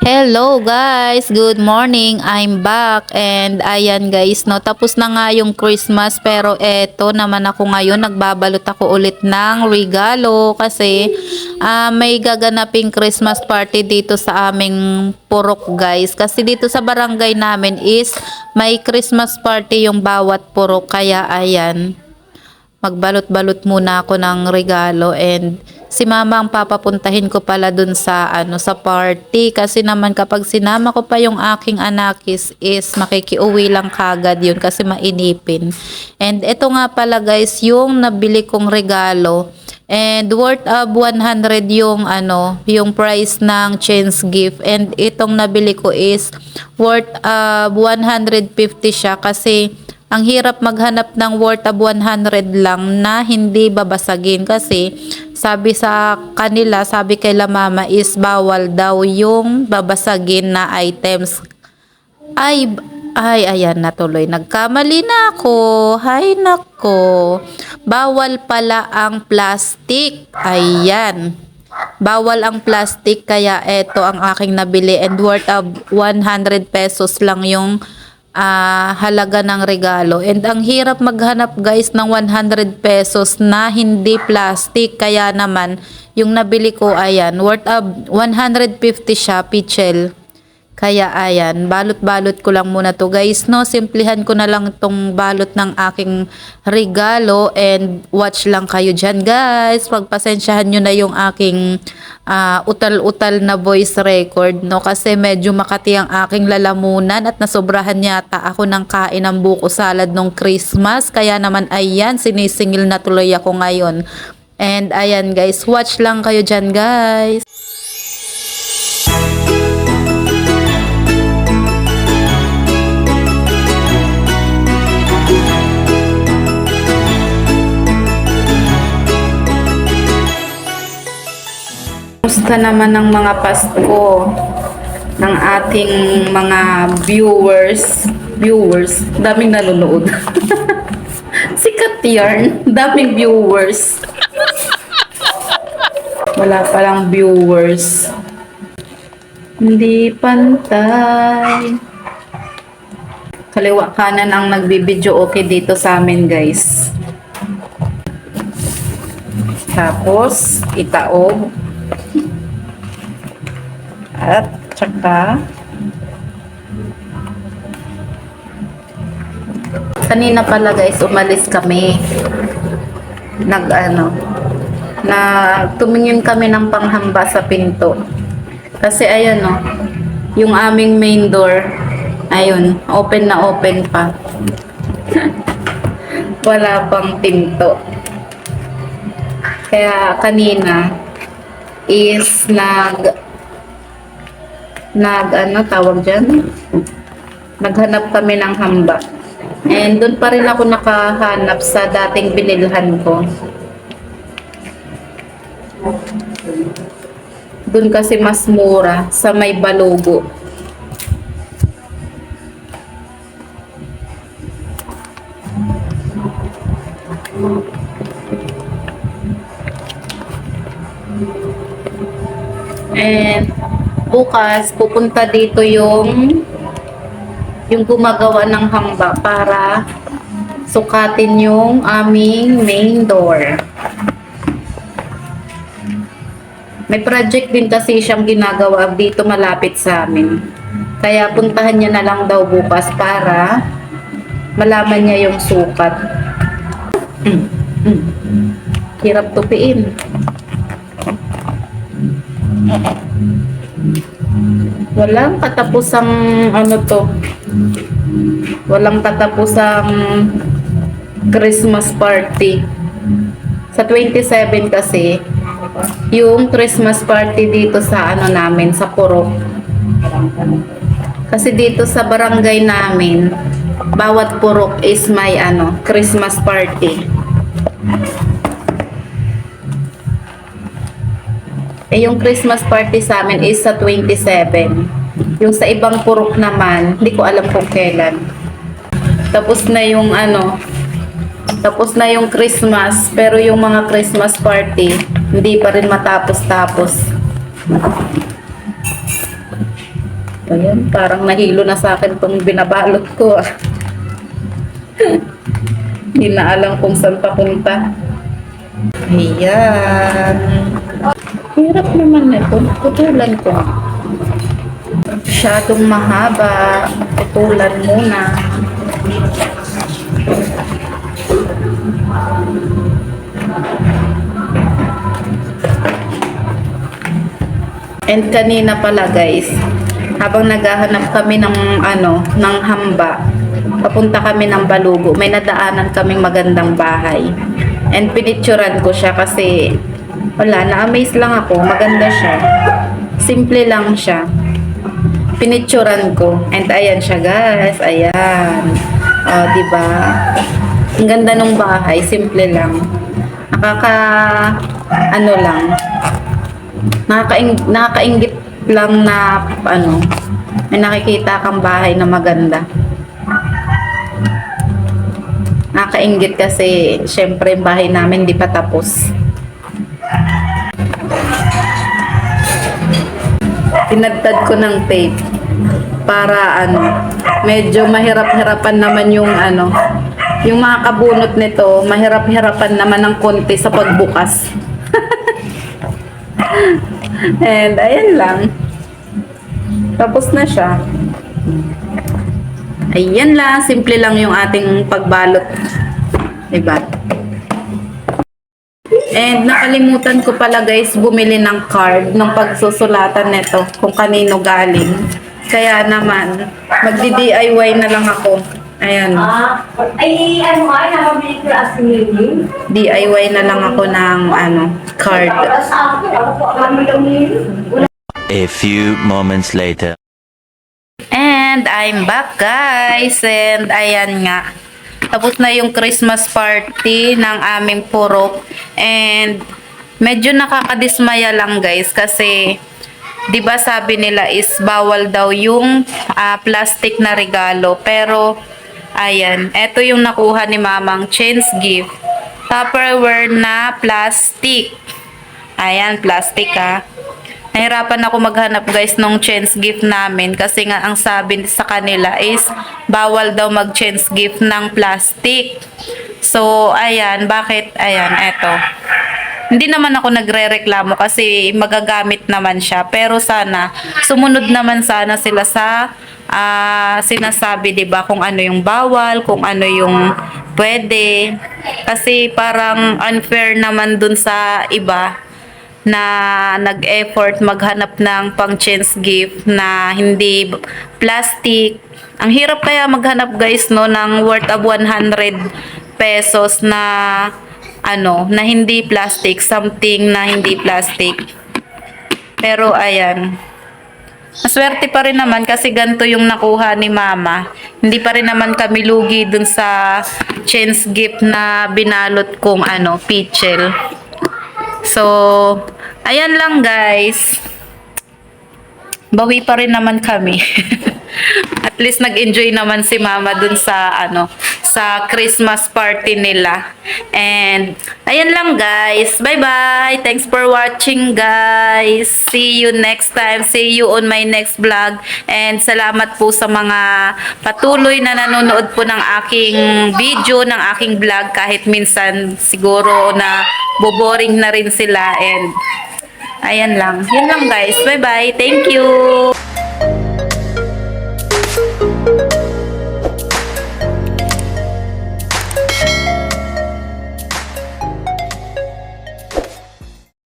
Hello guys, good morning. I'm back. And ayan guys, no, tapos na nga yung Christmas pero eto naman ako ngayon. Nagbabalot ako ulit ng regalo kasi ah, may gaganaping Christmas party dito sa aming purok guys. Kasi dito sa barangay namin is may Christmas party yung bawat purok. Kaya ayan magbalot-balot muna ako ng regalo. And si mama ang papapuntahin ko pala dun sa ano sa party. Kasi naman kapag sinama ko pa yung aking anakis is makikiuwi lang kagad yun kasi mainipin. And ito nga pala guys yung nabili kong regalo and worth of 100 yung ano yung price ng chance gift. And itong nabili ko is worth of 150 siya kasi ang hirap maghanap ng worth of 100 lang na hindi babasagin. Kasi sabi sa kanila, sabi kay la mama is bawal daw yung babasagin na items. Ay, ay, ayan natuloy. Nagkamali na ako. Hay nako. Bawal pala ang plastic. Ayan. Bawal ang plastic kaya eto ang aking nabili and worth of 100 pesos lang yung ah, halaga ng regalo. And ang hirap maghanap guys ng 100 pesos na hindi plastic. Kaya naman, yung nabili ko ayan, worth of 150 siya, pichel. Kaya ayan, balot-balot ko lang muna to guys, no? Simplihan ko na lang tong balot ng aking regalo and watch lang kayo dyan guys. Pagpasensyahan nyo na yung aking ah, utal-utal na voice record, no? Kasi medyo makati ang aking lalamunan at nasobrahan yata ako ng kain ng buko salad nung Christmas. Kaya naman ayan, sinisingil na tuloy ako ngayon. And ayan guys, watch lang kayo dyan guys. Kumusta naman ang mga Pasko ng ating mga viewers? Viewers, daming nanonood. Sikat yarn, daming viewers. Wala palang viewers. Hindi pantay. Kaliwa kanan ang nagbibideo okay dito sa amin guys. Tapos, itaog. At tsaka kanina pala guys umalis kami. Nag ano na tumingin kami ng panghamba sa pinto. Kasi ayun no yung aming main door ayun open na open pa. Wala pang pinto. Kaya kanina is nag nag ano tawag dyan? Naghanap kami ng hamba. And doon pa rin ako nakahanap sa dating binilhan ko. Doon kasi mas mura sa may balugo. And bukas pupunta dito yung yung gumagawa ng hamba para sukatin yung aming main door. May project din kasi siyang ginagawa dito malapit sa amin. Kaya puntahan niya na lang daw bukas para malaman niya yung sukat. Mm, mm. Hirap tupiin. Walang katapusang ano to. Walang katapusang Christmas party. Sa 27 kasi, yung Christmas party dito sa ano namin, sa Purok. Kasi dito sa barangay namin, bawat purok is may ano, Christmas party. Eh, yung Christmas party sa amin is sa 27. Yung sa ibang purok naman, hindi ko alam kung kailan. Tapos na yung ano, tapos na yung Christmas, pero yung mga Christmas party, hindi pa rin matapos-tapos. Ayan, parang nahilo na sa akin tong binabalot ko ah. Hindi na alam kung saan papunta. Ayan. Hirap naman nito. Putulan ko. Masyadong mahaba. Putulan muna. And kanina pala guys, habang naghahanap kami ng ano, ng hamba, papunta kami ng Balugo, may nadaanan kaming magandang bahay. And pinicturan ko siya kasi wala, na-amaze lang ako, maganda siya. Simple lang siya. Pinicturan ko. And ayan siya guys, ayan. O, di ba? Ang ganda ng bahay, simple lang. Nakaka, ano lang, nakakaing, nakakaingit lang na ano, may nakikita kang bahay na maganda. Nakakaingit kasi syempre yung bahay namin di pa tapos. Tinagtad ko ng tape para ano, medyo mahirap-hirapan naman yung ano, yung mga kabunot nito, mahirap-hirapan naman ng konti sa pagbukas. And ayan lang. Tapos na siya. Ayan lang, simple lang yung ating pagbalot. Diba? And nakalimutan ko pala guys bumili ng card ng pagsusulatan nito kung kanino galing. Kaya naman, magdi-DIY na lang ako. Ayan, Ah, ay, ano nga, nakabili ko as meeting. DIY na lang ako ng ano, card. A few moments later. And I'm back guys. And ayan nga. Tapos na yung Christmas party ng aming purok. And medyo nakakadismaya lang guys kasi 'di ba sabi nila is bawal daw yung ah, plastic na regalo. Pero ayan, eto yung nakuha ni Mamang Chen's gift. Tupperware na plastic. Ayan, plastic ah. Nahirapan ako maghanap guys nung chance gift namin kasi nga ang sabi sa kanila is bawal daw mag chance gift ng plastic. So, ayan, bakit? Ayan, eto. Hindi naman ako nagre-reklamo kasi magagamit naman siya. Pero sana, sumunod naman sana sila sa ah, sinasabi, 'di ba kung ano yung bawal, kung ano yung pwede. Kasi parang unfair naman dun sa iba na nag-effort maghanap ng pang-chance gift na hindi plastic. Ang hirap kaya maghanap guys no ng worth of 100 pesos na ano, na hindi plastic, something na hindi plastic. Pero ayan, Maswerte pa rin naman kasi ganito yung nakuha ni mama. Hindi pa rin naman kami lugi dun sa chance gift na binalot kong ano, pichel. So, ayan lang guys. Bawi pa rin naman kami. At least nag-enjoy naman si mama dun sa ano, sa Christmas party nila. And ayan lang guys. Bye-bye. Thanks for watching guys. See you next time. See you on my next vlog. And salamat po sa mga patuloy na nanonood po ng aking video, ng aking vlog kahit minsan siguro na boboring na rin sila and ayan lang. Yun lang guys. Bye-bye. Thank you.